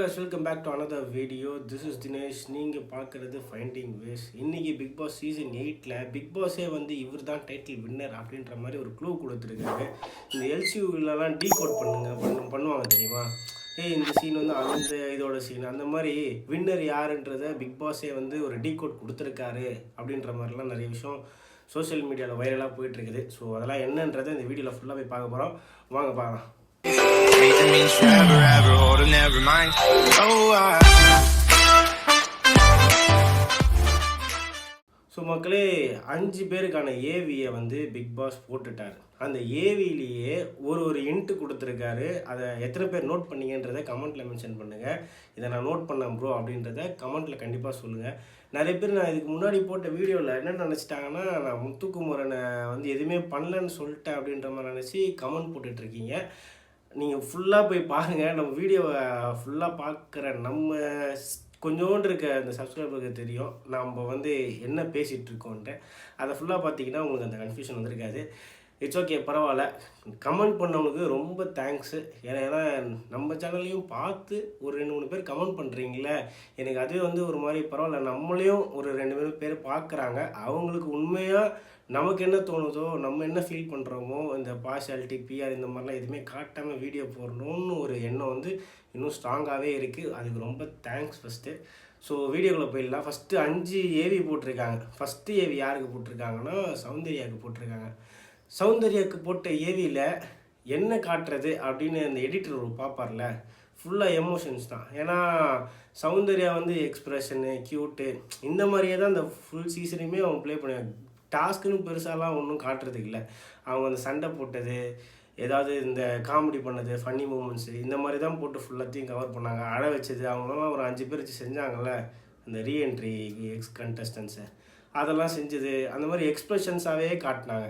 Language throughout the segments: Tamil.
Welcome back to another video this is Dinesh நீங்கள் பார்க்குறது ஃபைண்டிங் வேஸ் இன்றைக்கி பிக் பாஸ் சீசன் எயிட்டில் பிக் பாஸே வந்து இவர் தான் டைட்டில் வின்னர் அப்படின்ற மாதிரி ஒரு க்ளூ கொடுத்துருக்காரு. இந்த எல்சியூலலாம் டீ கோட் பண்ணுங்க பண்ண பண்ணுவாங்க தெரியுமா? ஏய் இந்த சீன் வந்து அந்த இதோட சீன் அந்த மாதிரி வின்னர் யாருன்றத பிக் பாஸே வந்து ஒரு டீ கோட் கொடுத்துருக்காரு அப்படின்ற மாதிரிலாம் நிறைய விஷயம் சோஷியல் மீடியாவில் வைரலாக போயிட்டுருக்குது ஸோ அதெல்லாம் என்னன்றதை இந்த வீடியோவில் ஃபுல்லாக போய் பார்க்க போகிறோம் வாங்க பார்க்கலாம். Anything means forever, ever, or to never mind. Oh, I. So மக்களே அஞ்சு பேருக்கான ஏவியை வந்து பிக் பாஸ் போட்டுட்டார் அந்த ஏவிலேயே ஒரு ஒரு இன்ட்டு கொடுத்துருக்காரு அதை எத்தனை பேர் நோட் பண்ணீங்கன்றதை கமெண்ட்டில் மென்ஷன் பண்ணுங்கள் இதை நான் நோட் பண்ணேன் ப்ரோ அப்படின்றத கமெண்ட்டில் கண்டிப்பாக சொல்லுங்கள் நிறைய பேர் நான் இதுக்கு முன்னாடி போட்ட வீடியோவில் என்ன நினச்சிட்டாங்கன்னா நான் முத்துக்குமரனை வந்து எதுவுமே பண்ணலன்னு சொல்லிட்டேன் அப்படின்ற மாதிரி நினச்சி கமெண்ட் போட்டுட்ருக்கீங்க நீங்கள் ஃபுல்லாக போய் பாருங்கள் நம்ம வீடியோவை ஃபுல்லாக பார்க்குற நம்ம ஸ்- கொஞ்சோண்டு இருக்க அந்த சப்ஸ்கிரைபருக்கு தெரியும். நம்ம வந்து என்ன பேசிகிட்ருக்கோன்ட்டு அதை ஃபுல்லாக பார்த்தீங்கன்னா உங்களுக்கு அந்த கன்ஃபியூஷன் வந்திருக்காது. இட்ஸ் ஓகே பரவாயில்ல. கமெண்ட் பண்ணவங்களுக்கு ரொம்ப தேங்க்ஸு ஏன்னா ஏன்னா நம்ம சேனல்லையும் பார்த்து ஒரு ரெண்டு மூணு பேர் கமெண்ட் பண்ணுறீங்களே எனக்கு அதுவே வந்து ஒரு மாதிரி பரவாயில்ல. நம்மளையும் ஒரு ரெண்டு மூணு பேர் பார்க்குறாங்க அவங்களுக்கு உண்மையாக நமக்கு என்ன தோணுதோ நம்ம என்ன ஃபீல் பண்ணுறோமோ இந்த பார்ஷாலிட்டி பிஆர் இந்த மாதிரிலாம் எதுவுமே காட்டாமல் வீடியோ போடணும்னு ஒரு எண்ணம் வந்து இன்னும் ஸ்ட்ராங்காகவே இருக்குது அதுக்கு ரொம்ப தேங்க்ஸ் ஃபஸ்ட்டு ஸோ வீடியோக்குள்ளே போயிடலாம். ஃபஸ்ட்டு அஞ்சு ஏவி போட்டிருக்காங்க. ஃபஸ்ட்டு ஏவி யாருக்கு போட்டிருக்காங்கன்னா சௌந்தர்யாவுக்கு போட்டிருக்காங்க. சௌந்தர்யாவுக்கு போட்ட ஏவியில் என்ன காட்டுறது அப்படின்னு அந்த எடிட்டர் பார்ப்பார்ல. ஃபுல்லாக எமோஷன்ஸ் தான். ஏன்னா சௌந்தர்யா வந்து எக்ஸ்ப்ரெஷனு க்யூட்டு இந்த மாதிரியே தான் அந்த ஃபுல் சீசனையுமே அவன் ப்ளே பண்ணுவான் டாஸ்க்குன்னு பெருசாலாம் ஒன்றும் காட்டுறதுக்கு இல்லை. அவங்க அந்த சண்டை போட்டது ஏதாவது இந்த காமெடி பண்ணது ஃபன்னி மூமெண்ட்ஸு இந்த மாதிரி தான் போட்டு ஃபுல்லாத்தையும் கவர் பண்ணாங்க. அழ வச்சது அவங்களாம் ஒரு அஞ்சு பேர் வச்சு செஞ்சாங்கல்ல அந்த ரீஎன்ட்ரி எக்ஸ் கண்டஸ்டன்ஸை அதெல்லாம் செஞ்சது அந்த மாதிரி எக்ஸ்ப்ரெஷன்ஸாகவே காட்டினாங்க.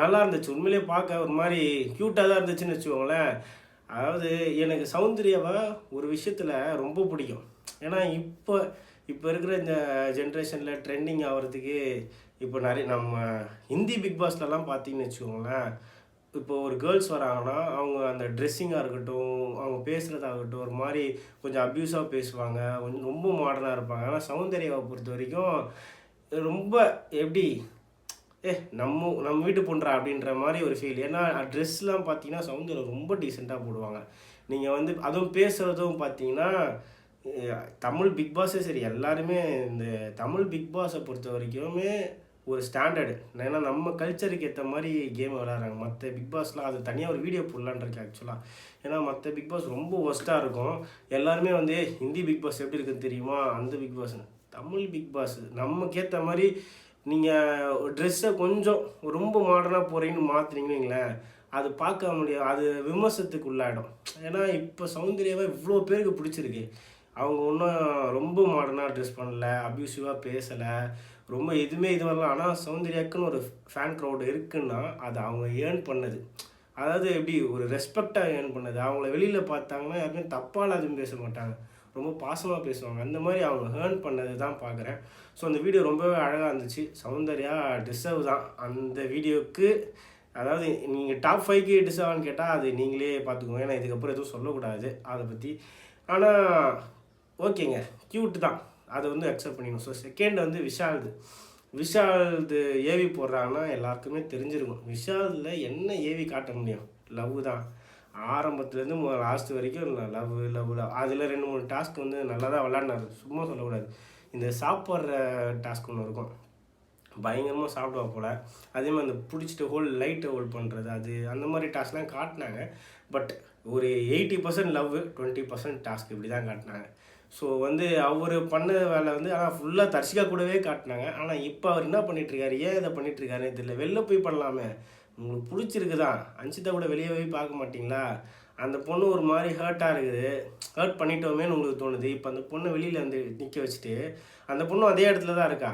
நல்லா இருந்துச்சு. உண்மையிலே பார்க்க ஒரு மாதிரி க்யூட்டாக தான் இருந்துச்சுன்னு வச்சுக்கோங்களேன். அதாவது எனக்கு சௌந்தர்யாவை ஒரு விஷயத்தில் ரொம்ப பிடிக்கும். ஏன்னா இப்போ இப்போ இருக்கிற இந்த ஜென்ரேஷனில் ட்ரெண்டிங் ஆகிறதுக்கு இப்போ நிறைய நம்ம ஹிந்தி பிக் பாஸ்லலாம் பார்த்தீங்கன்னு வச்சுக்கோங்களேன் இப்போ ஒரு கேர்ள்ஸ் வராங்கன்னா அவங்க அந்த ட்ரெஸ்ஸிங்காக இருக்கட்டும் அவங்க பேசுகிறதாகட்டும் ஒரு மாதிரி கொஞ்சம் அப்யூஸாக பேசுவாங்க கொஞ்சம் ரொம்ப மாடர்னாக இருப்பாங்க. ஆனால் சௌந்தர்யாவை பொறுத்த வரைக்கும் ரொம்ப எப்படி ஏ நம்ம நம்ம வீட்டு பொண்ணுறா அப்படின்ற மாதிரி ஒரு ஃபீல் ஏன்னா ட்ரெஸ்லாம் பார்த்தீங்கன்னா சவுந்தரம் ரொம்ப டீசெண்டாக போடுவாங்க. நீங்கள் வந்து அதுவும் பேசுகிறதும் பார்த்தீங்கன்னா தமிழ் பிக் பாஸே சரி எல்லாருமே இந்த தமிழ் பிக் பாஸை பொறுத்த வரைக்குமே ஒரு ஸ்டாண்டர்டு. ஏன்னா நம்ம கல்ச்சருக்கு ஏற்ற மாதிரி கேம் விளாட்றாங்க மற்ற பிக் பாஸ்லாம் அது தனியாக ஒரு வீடியோ போடலான்னு இருக்கு ஆக்சுவலாக ஏன்னா மற்ற பிக் பாஸ் ரொம்ப ஒஸ்ட்டாக இருக்கும். எல்லாருமே வந்து ஹிந்தி பிக் பாஸ் எப்படி இருக்குன்னு தெரியுமா? அந்த Bigg Boss Tamil Bigg Boss நமக்கு ஏற்ற மாதிரி நீங்கள் ட்ரெஸ்ஸை கொஞ்சம் ரொம்ப மாடர்னாக போகிறீங்கன்னு மாற்றுறீங்கன்னு வைங்களேன் அது பார்க்க முடியாது அது விமர்சனத்துக்கு உள்ளாயிடும். ஏன்னா இப்போ சௌந்தர்யாவை இவ்வளோ பேருக்கு பிடிச்சிருக்கு. அவங்க ஒன்றும் ரொம்ப மாடர்னாக ட்ரெஸ் பண்ணல அப்யூசிவாக பேசலை. ரொம்ப எதுவுமே இது வரல. ஆனால் சௌந்தர்யாக்குன்னு ஒரு ஃபேன் க்ரௌடு இருக்குன்னா அது அவங்க ஏர்ன் பண்ணது. அதாவது எப்படி ஒரு ரெஸ்பெக்டாக ஏர்ன் பண்ணது. அவங்கள வெளியில் பார்த்தாங்கன்னா யாருமே தப்பால் அதுவும் பேச மாட்டாங்க. ரொம்ப பாசமாக பேசுவாங்க. அந்த மாதிரி அவங்க ஏர்ன் பண்ணது தான் பார்க்குறேன். ஸோ அந்த வீடியோ ரொம்பவே அழகாக இருந்துச்சு. சௌந்தர்யா டிசர்வ் தான். அந்த வீடியோவுக்கு அதாவது நீங்கள் டாப் ஃபைவ்க்கு டிசர்வான்னு கேட்டால் அது நீங்களே பார்த்துக்கோங்க. ஏன்னா இதுக்கப்புறம் எதுவும் சொல்லக்கூடாது. அதை பற்றி ஆனால் ஓகேங்க. க்யூட் தான். அதை வந்து அக்செப்ட் பண்ணிக்கணும். ஸோ செகண்ட் வந்து விஷால்து. விஷால்து ஏவி போடுறாங்கன்னா எல்லாருக்குமே தெரிஞ்சிருக்கும். விஷாலில் என்ன ஏவி காட்ட முடியும்? லவ் தான். ஆரம்பத்துலேருந்து லாஸ்ட் வரைக்கும் லவ் லவ் லவ் அதில் ரெண்டு மூணு டாஸ்க் வந்து நல்லா தான் விளாட்னாரு சும்மா சொல்லக்கூடாது. இந்த சாப்பிட்ற டாஸ்க் ஒன்று இருக்கும். பயங்கரமாக சாப்பிடுவா போல். அதே மாதிரி அந்த பிடிச்சிட்டு ஹோல் லைட்டை ஹோல்ட் பண்ணுறது அது அந்த மாதிரி டாஸ்க்லாம் காட்டினாங்க. பட் ஒரு eighty percent love twenty percent task இப்படி தான் காட்டினாங்க. ஸோ வந்து அவர் பண்ண வேலை வந்து ஆனால் ஃபுல்லாக தர்ஷிகா கூடவே காட்டினாங்க. ஆனால் இப்போ அவர் என்ன பண்ணிகிட்ருக்காரு ஏன் இதை பண்ணிகிட்ருக்காருன்னு தெரியல. வெளில போய் பண்ணலாமே. உங்களுக்கு பிடிச்சிருக்குதா? அஞ்சிதா கூட வெளியே போய் பார்க்க மாட்டிங்களா? அந்த பொண்ணு ஒரு மாதிரி ஹர்ட்டாக இருக்குது. ஹர்ட் பண்ணிட்டோமேன்னு உங்களுக்கு தோணுது. இப்போ அந்த பொண்ணை வெளியில் வந்து நிற்க வச்சுட்டு அந்த பொண்ணும் அதே இடத்துல தான் இருக்கா?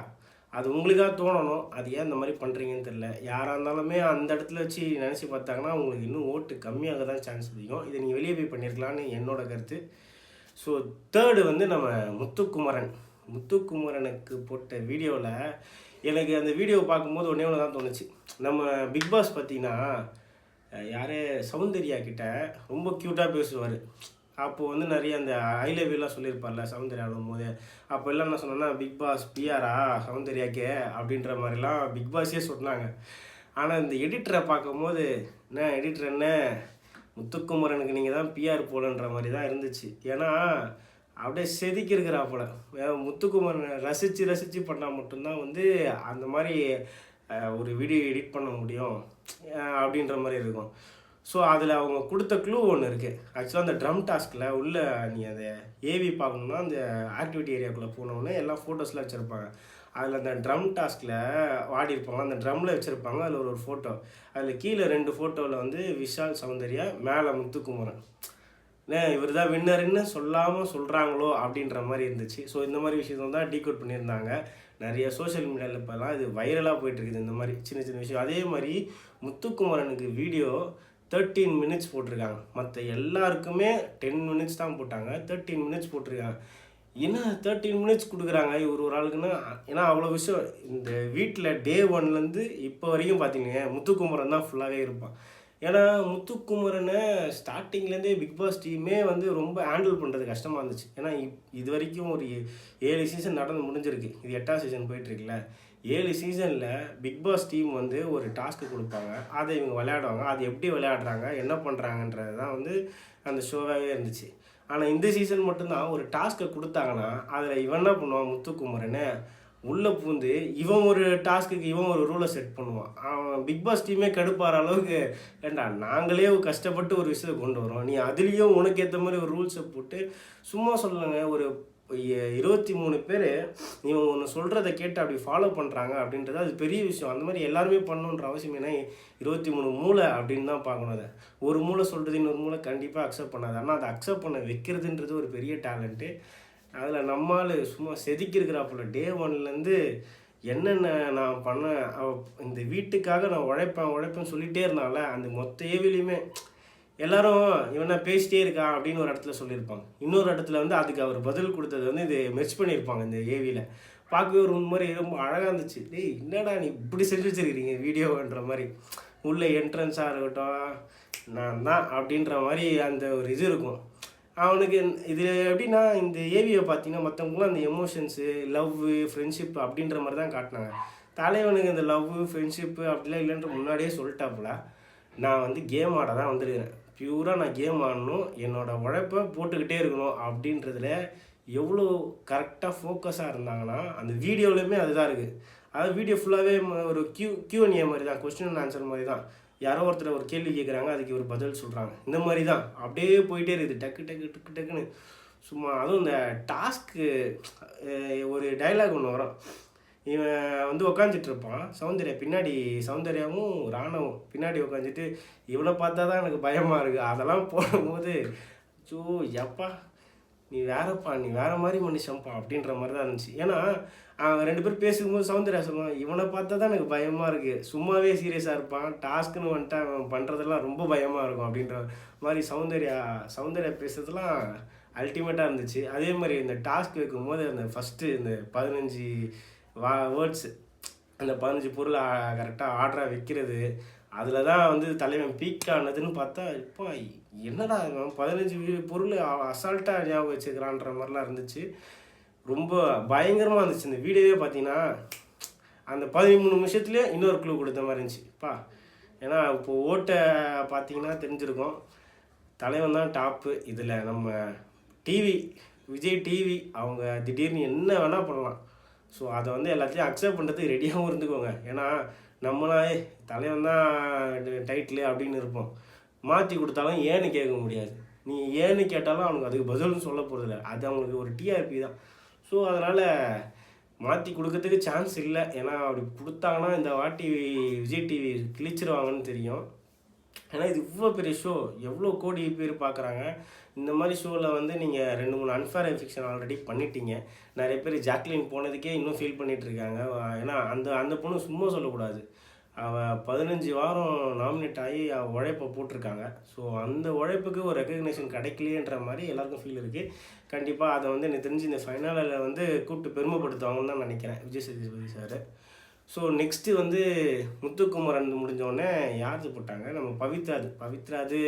அது உங்களுக்காக தோணணும். அது ஏன் இந்த மாதிரி பண்ணுறீங்கன்னு தெரில யாராக இருந்தாலுமே அந்த இடத்துல வச்சு நினச்சி பார்த்தாங்கன்னா உங்களுக்கு இன்னும் ஓட்டு கம்மியாக தான் சான்ஸ் அதிகம் இதை நீங்கள் வெளியே போய் பண்ணியிருக்கலான்னு என்னோட கருத்து. ஸோ தேர்டு வந்து நம்ம முத்துக்குமரன். முத்துக்குமரனுக்கு போட்ட வீடியோவில் எனக்கு அந்த வீடியோ பார்க்கும்போது ஒன்றே ஒன்று தான் தோணுச்சு. நம்ம பிக் பாஸ் பார்த்தீங்கன்னா யாரே? சௌந்தர்யா கிட்ட ரொம்ப க்யூட்டாக பேசுவார். அப்போது வந்து நிறைய அந்த ஐ லவ் யூலாம் சொல்லியிருப்பார்ல சௌந்தர்யா போது அப்போ எல்லாம் என்ன சொன்னேன்னா பிக் பாஸ் பிஆரா சௌந்தர்யாக்கே? அப்படின்ற மாதிரிலாம் பிக் பாஸே சொன்னாங்க. ஆனால் இந்த எடிட்டரை பார்க்கும்போது என்ன எடிட்டர் என்ன? முத்துக்குமரனுக்கு நீங்கள் தான் பிஆர் போலன்ற மாதிரி தான் இருந்துச்சு. ஏன்னா அப்படியே செதுக்கியிருக்கிறா போல. முத்துக்குமரனை ரசித்து ரசித்து பண்ணால் மட்டும்தான் வந்து அந்த மாதிரி ஒரு வீடியோ எடிட் பண்ண முடியும் அப்படின்ற மாதிரி இருக்கும். ஸோ அதில் அவங்க கொடுத்த க்ளூ ஒன்று இருக்குது ஆக்சுவலாக அந்த ட்ரம் டாஸ்கில் உள்ளே நீ அதை ஏவி பார்க்கணுன்னா அந்த ஆக்டிவிட்டி ஏரியாக்குள்ளே போனோடனே எல்லாம் ஃபோட்டோஸ்லாம் வச்சுருப்பாங்க. அதில் அந்த ட்ரம் டாஸ்கில் ஆடி இருப்பாங்க. அந்த ட்ரம்மில் வச்சுருப்பாங்க. அதில் ஒரு ஒரு ஃபோட்டோ அதில் கீழே ரெண்டு ஃபோட்டோவில் வந்து விஷால் சௌந்தர்யா மேலே முத்துக்குமரன். ஏன் இவர் தான் வின்னருன்னு சொல்லாமல் சொல்கிறாங்களோ அப்படின்ற மாதிரி இருந்துச்சு. ஸோ இந்த மாதிரி விஷயத்தை தான் டீகோட் பண்ணியிருந்தாங்க. நிறைய சோஷியல் மீடியாவில் இப்போலாம் இது வைரலாக போயிட்டுருக்குது இந்த மாதிரி சின்ன சின்ன விஷயம். அதே மாதிரி முத்துக்குமரனுக்கு வீடியோ தேர்ட்டீன் மினிட்ஸ் போட்டிருக்காங்க. மற்ற எல்லாருக்குமே டென் மினிட்ஸ் தான் போட்டாங்க. தேர்ட்டீன் மினிட்ஸ் போட்டிருக்காங்க. என்ன தேர்ட்டீன் மினிட்ஸ் கொடுக்குறாங்க? இவர் ஒரு ஆளுக்குன்னா ஏன்னா அவ்வளோ விஷயம் இந்த வீட்டில் டே ஒன்லேருந்து இப்போ வரைக்கும் பார்த்தீங்கன்னா முத்துக்குமரன் தான் ஃபுல்லாகவே இருப்பான். ஏன்னா முத்துக்குமரனை ஸ்டார்டிங்லேருந்தே பிக் பாஸ் டீமே வந்து ரொம்ப ஹேண்டில் பண்ணுறது கஷ்டமாக இருந்துச்சு. ஏன்னா இப் இது வரைக்கும் ஒரு ஏழு சீசன் நடந்து முடிஞ்சிருக்கு. இது எட்டாம் சீசன் போயிட்டுருக்குல்ல ஏழு சீசனில் பிக் பாஸ் டீம் வந்து ஒரு டாஸ்க்கு கொடுப்பாங்க. அதை இவங்க விளையாடுவாங்க. அது எப்படி விளையாடுறாங்க? என்ன பண்ணுறாங்கன்றது தான் வந்து அந்த ஷோவாகவே இருந்துச்சு. ஆனால் இந்த சீசன் மட்டும்தான் ஒரு டாஸ்க்கை கொடுத்தாங்கன்னா அதில் இவன் என்ன பண்ணுவான்? முத்துக்குமரன்னு உள்ளே பூந்து இவன் ஒரு டாஸ்க்குக்கு இவன் ஒரு ரூலை செட் பண்ணுவான். அவன் பிக் பாஸ் டீமே கடுப்பாற அளவுக்கு ஏண்டா நாங்களே கஷ்டப்பட்டு ஒரு விஷயத்தை கொண்டு வரோம். நீ அதுலேயும் உனக்கு ஏற்ற மாதிரி ஒரு ரூல்ஸை போட்டு சும்மா சொல்லுங்க. ஒரு இருபத்தி மூணு பேர் இவன் ஒன்று சொல்கிறத கேட்டு அப்படி ஃபாலோ பண்ணுறாங்க அப்படின்றது அது பெரிய விஷயம். அந்த மாதிரி எல்லாருமே பண்ணணுன்ற அவசியம் ஏன்னா இருபத்தி மூணு மூளை அப்படின்னு தான் பார்க்கணும் அதை. ஒரு மூளை சொல்கிறது இன்னொரு மூளை கண்டிப்பாக அக்செப்ட் பண்ணாது. ஆனால் அதை அக்செப்ட் பண்ண வைக்கிறதுன்றது ஒரு பெரிய டேலண்ட்டு அதில் நம்மால் சும்மா செதுக்கியிருக்கிறாப்புல. டே ஒன்லேருந்து என்னென்ன நான் பண்ண இந்த வீட்டுக்காக நான் உழைப்பேன் உழைப்பேன்னு சொல்லிகிட்டே இருந்தால அந்த மொத்த ஏவிலையுமே எல்லாரும் இவனை பேசிட்டே இருக்கான் அப்படின்னு ஒரு இடத்துல சொல்லியிருப்பாங்க. இன்னொரு இடத்துல வந்து அதுக்கு அவர் பதில் கொடுத்தது வந்து இது மெர்ச் பண்ணியிருப்பாங்க இந்த ஏவியில் பார்க்கவே ஒரு மாதிரி ரொம்ப அழகாக இருந்துச்சு. டேய் என்னடா நீ இப்படி செஞ்சு வச்சுருக்கிறீங்க வீடியோன்ற மாதிரி. உள்ளே என்ட்ரன்ஸாக இருக்கட்டும் நான் தான் அப்படின்ற மாதிரி அந்த ஒரு இது இருக்கும். அவனுக்கு இது எப்படின்னா இந்த ஏவியை பார்த்தீங்கன்னா மற்றவங்களும் அந்த எமோஷன்ஸு லவ்வு ஃப்ரெண்ட்ஷிப் அப்படின்ற மாதிரி தான் காட்டினாங்க. தலைவனுக்கு இந்த லவ்வு ஃப்ரெண்ட்ஷிப்பு அப்படிலாம் இல்லைன்ற முன்னாடியே சொல்லிட்டாப்புல. நான் வந்து கேம் ஆட தான் வந்திருக்கிறேன். பியூராக நான் கேம் ஆடணும். என்னோடய உழைப்பை போட்டுக்கிட்டே இருக்கணும் அப்படின்றதுல எவ்வளோ கரெக்டாக ஃபோக்கஸாக இருந்தாங்கன்னா அந்த வீடியோலையுமே அதுதான் இருக்குது அதாவது வீடியோ ஃபுல்லாகவே ஒரு கியூ கியூஎன்ஏ மாதிரி தான் கொஸ்டின் அண்ட் ஆன்சர் மாதிரி தான் யாரோ ஒருத்தர் ஒரு கேள்வி கேட்குறாங்க அதுக்கு ஒரு பதில் சொல்கிறாங்க இந்த மாதிரி தான் அப்படியே போயிட்டே இருக்குது. டக்கு டக்கு டக்கு டக்குன்னு. சும்மா அதுவும் இந்த டாஸ்க்கு ஒரு டைலாக் ஒன்று வரும். இவன் வந்து உக்காந்துட்டு இருப்பான் சௌந்தர்யா பின்னாடி சௌந்தர்யாவும் ராணவும் பின்னாடி உட்காந்துட்டு இவனை பார்த்தா தான் எனக்கு பயமாக இருக்குது அதெல்லாம் போடும்போது சோ எப்பா நீ வேறப்பா நீ வேற மாதிரி மனுஷன்ப்பா அப்படின்ற மாதிரி தான் இருந்துச்சு. ஏன்னா அவங்க ரெண்டு பேரும் பேசும்போது சௌந்தர்யா சொல்லுவான் இவனை பார்த்தா தான் எனக்கு பயமாக இருக்குது சும்மாவே சீரியஸாக இருப்பான். டாஸ்க்குன்னு வந்துட்டு அவன் பண்ணுறதெல்லாம் ரொம்ப பயமாக இருக்கும் அப்படின்ற மாதிரி சௌந்தர்யா சௌந்தர்யா பேசுறதுலாம் அல்டிமேட்டாக இருந்துச்சு. அதே மாதிரி இந்த டாஸ்க் வைக்கும்போது அந்த ஃபஸ்ட்டு இந்த பதினஞ்சு வா வேர்ட்ஸு அந்த பதினஞ்சு பொருளை கரெக்டாக ஆர்டராக வைக்கிறது. அதில் தான் வந்து தலைவன் பீக் ஆனதுன்னு பார்த்தா இப்போ என்னடா பதினஞ்சு பொருள் அசால்ட்டாக ஞாபகம் வச்சுக்கிறான்ற மாதிரிலாம் இருந்துச்சு. ரொம்ப பயங்கரமாக இருந்துச்சு இந்த வீடியோவே பார்த்தீங்கன்னா. அந்த பதிமூணு நிமிஷத்துலேயே இன்னொரு க்ளூ கொடுத்த மாதிரி இருந்துச்சுப்பா ஏன்னா இப்போ ஓட்டை பார்த்தீங்கன்னா தெரிஞ்சிருக்கோம். தலைவன் தான் டாப்பு இதில் நம்ம டிவி விஜய் டிவி அவங்க திடீர்னு என்ன வேணால் பண்ணலாம். ஸோ அதை வந்து எல்லாத்தையும் அக்செப்ட் பண்ணுறதுக்கு ரெடியாகவும் இருந்துக்கோங்க. ஏன்னா நம்மளா தலைவன் தான் டைட்டிலு அப்படின்னு இருப்போம். மாற்றி கொடுத்தாலும் ஏன்னு கேட்க முடியாது. நீ ஏன்னு கேட்டாலும் அவனுக்கு அதுக்கு பதில்னு சொல்ல போகிறதில்ல அது அவங்களுக்கு ஒரு டிஆர்பி தான். ஸோ அதனால் மாற்றி கொடுக்கறதுக்கு சான்ஸ் இல்லை. ஏன்னா அப்படி கொடுத்தாங்கன்னா இந்த வாட்டி விஜய் டிவி கிழிச்சிருவாங்கன்னு தெரியும். ஏன்னா இது இவ்வளோ பெரிய ஷோ எவ்வளோ கோடி பேர் பார்க்குறாங்க இந்த மாதிரி ஷோவில் வந்து நீங்கள் ரெண்டு மூணு அன்ஃபேர் எஃபிக்ஷன் ஆல்ரெடி பண்ணிட்டீங்க. நிறைய பேர் ஜாக்லின் போனதுக்கே இன்னும் ஃபீல் பண்ணிகிட்டு இருக்காங்க. ஏன்னா அந்த அந்த பொண்ணு சும்மா சொல்லக்கூடாது. அவள் பதினஞ்சு வாரம் நாமினேட் ஆகி அவள் உழைப்பை போட்டிருக்காங்க. ஸோ அந்த உழைப்புக்கு ஒரு ரெக்கக்னேஷன் கிடைக்கலையேன்ற மாதிரி எல்லாருக்கும் ஃபீல் இருக்குது கண்டிப்பாக அதை வந்து எனக்கு தெரிஞ்சு இந்த ஃபைனலில் வந்து கூப்பிட்டு பெருமைப்படுத்துவாங்கன்னு தான் நினைக்கிறேன். Vijay Sethupathi sir. So next வந்து முத்துக்குமரன் முடிஞ்சோடனே யாருக்கு போட்டாங்க? நம்ம பவித்ராது பவித்ராது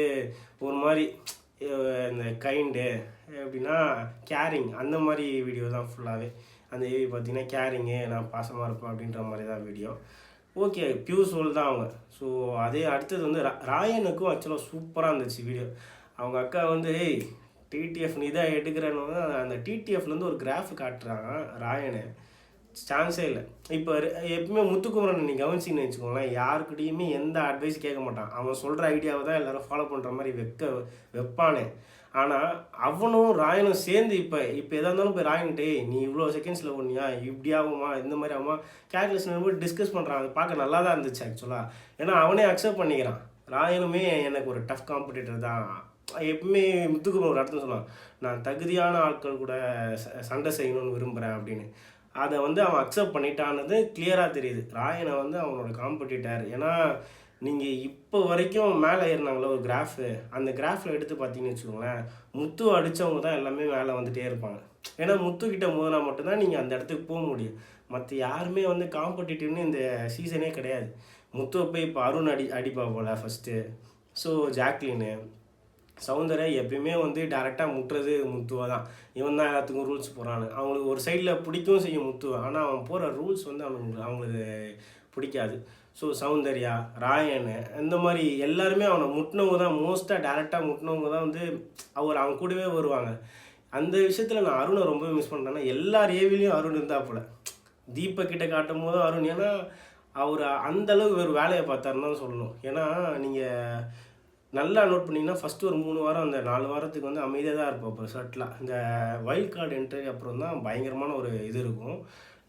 ஒரு மாதிரி இந்த கைண்டு எப்படின்னா கேரிங் அந்த மாதிரி வீடியோ தான் ஃபுல்லாகவே அந்த ஏவி பார்த்தீங்கன்னா கேரிங்கு நான் பாசமாக இருப்பேன் அப்படின்ற மாதிரி தான் வீடியோ ஓகே பியூர் சோல் தான் அவங்க. ஸோ அதே அடுத்தது வந்து ரா- ராயனுக்கும் ஆக்சுவலாக சூப்பராக இருந்துச்சு வீடியோ அவங்க அக்கா வந்து ஏய் டிடிஎஃப் நீ தான் எடுக்கிறேன்னு அந்த டிடிஎஃப்லேருந்து ஒரு கிராஃப் காட்டுறாங்க ராயனு. சான்ஸே இல்லை. இப்போ எப்பவுமே முத்துக்குமரன் நீ கவனிச்சிங்கன்னு வச்சுக்கோங்களேன் யாருக்கிட்டையுமே எந்த அட்வைஸ் கேட்க மாட்டான். அவன் சொல்கிற ஐடியாவை தான் எல்லாரும் ஃபாலோ பண்ணுற மாதிரி வைக்க வைப்பானே. ஆனால் அவனும் ராயனும் சேர்ந்து இப்போ இப்போ எதாக இருந்தாலும் போய் ராயன்ட்டே நீ இவ்வளோ செகண்ட்ஸில் ஒன்றியா இப்படி ஆகுமா இந்த மாதிரி ஆகுமா? கேல்குலேஷன் போய் டிஸ்கஸ் பண்ணுறான் அது பார்க்க நல்லா தான் இருந்துச்சு ஆக்சுவலாக ஏன்னா அவனே அக்செப்ட் பண்ணிக்கிறான். ராயனுமே எனக்கு ஒரு டஃப் காம்படிட்டர் தான். எப்பவுமே முத்துக்குமரன் ஒரு இடத்துல சொன்னான் நான் தகுதியான ஆட்கள் கூட ச- சண்டை செய்யணும்னு விரும்புகிறேன் அப்படின்னு. அதை வந்து அவன் அக்செப்ட் பண்ணிட்டானது கிளியராக தெரியுது. ராயனை வந்து அவனோட காம்படிட்டர். ஏன்னா நீங்கள் இப்போ வரைக்கும் மேலே ஏறினாங்களே ஒரு கிராஃபு அந்த கிராஃபில் எடுத்து பார்த்தீங்கன்னு வச்சுக்கோங்களேன் முத்து அடித்தவங்க தான் எல்லாமே மேலே வந்துகிட்டே இருப்பாங்க. ஏன்னா முத்துக்கிட்ட மோதினா மட்டும்தான் நீங்கள் அந்த இடத்துக்கு போக முடியும். மற்ற யாருமே வந்து காம்படிட்டிவ்னு இந்த சீசனே கிடையாது. முத்துவை போய் இப்போ அருண் அடி அடிப்பா போல் ஃபஸ்ட்டு ஸோ ஜாக்லின்னு சௌந்தர்யா எப்பயுமே வந்து டேரெக்டாக முட்டுறது முத்துவா தான். இவன் தான் எல்லாத்துக்கும் ரூல்ஸ் போகிறான் அவங்களுக்கு ஒரு சைடில் பிடிக்கவும் செய்யும் முத்துவை. ஆனால் அவன் போகிற ரூல்ஸ் வந்து அவனுக்கு அவங்களுக்கு பிடிக்காது. ஸோ சௌந்தர்யா ராயன் இந்த மாதிரி எல்லாருமே அவனை முட்டினவங்க தான். மோஸ்ட்டாக டேரெக்டாக முட்டினவங்க தான் வந்து அவர் அவன் கூடவே வருவாங்க. அந்த விஷயத்தில் நான் அருணை ரொம்ப மிஸ் பண்ணுறேன்னா எல்லா ரேவிலையும் அருண் இருந்தால் போல. தீபக் கிட்ட காட்டும் போதும் அருண். ஏன்னா அவர் அந்த அளவுக்கு ஒரு வேலையை பார்த்தாருன்னு தான் சொல்லணும். ஏன்னா நீங்கள் நல்லா நோட் பண்ணிங்கன்னா ஃபஸ்ட்டு ஒரு மூணு வாரம் அந்த நாலு வாரத்துக்கு வந்து அமைதியாக தான் இருப்போம் இப்போ ஷர்ட்லாம் இந்த வைல்ட் கார்டு என்ட்ரி அப்புறம் தான் பயங்கரமான ஒரு இது இருக்கும்.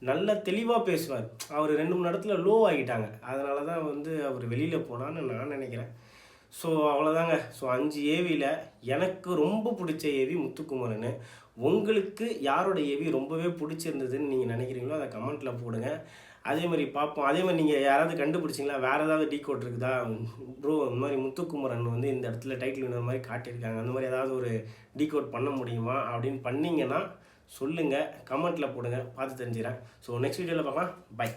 நல்ல தெளிவாக பேசுவார். அவர் ரெண்டு மூணு இடத்துல லோ ஆகிட்டாங்க. அதனால தான் வந்து அவர் வெளியில் போனான்னு நான் நினைக்கிறேன். ஸோ அவ்வளோதாங்க ஸோ அஞ்சு ஏவியில் எனக்கு ரொம்ப பிடிச்ச ஏவி முத்துக்குமரன். உங்களுக்கு யாரோட ஏவி ரொம்பவே பிடிச்சிருந்ததுன்னு நீங்கள் நினைக்கிறீங்களோ அதை கமெண்ட்டில் போடுங்க. அதே மாதிரி பார்ப்போம் அதே மாதிரி நீங்கள் யாராவது கண்டுபிடிச்சிங்களா? வேறு ஏதாவது டீ கோட் இருக்குதா? ப்ரோ இந்த மாதிரி முத்துக்குமரன் வந்து இந்த இடத்துல டைட்டில் இந்த மாதிரி காட்டியிருக்காங்க. அந்த மாதிரி ஏதாவது ஒரு டீ கோட் பண்ண முடியுமா? அப்படின்னு பண்ணிங்கன்னா சொல்லுங்கள் கமெண்ட்டில் போடுங்க. பார்த்து தெரிஞ்சுக்கிறேன். ஸோ நெக்ஸ்ட் வீடியோவில் பார்க்கலாம். பை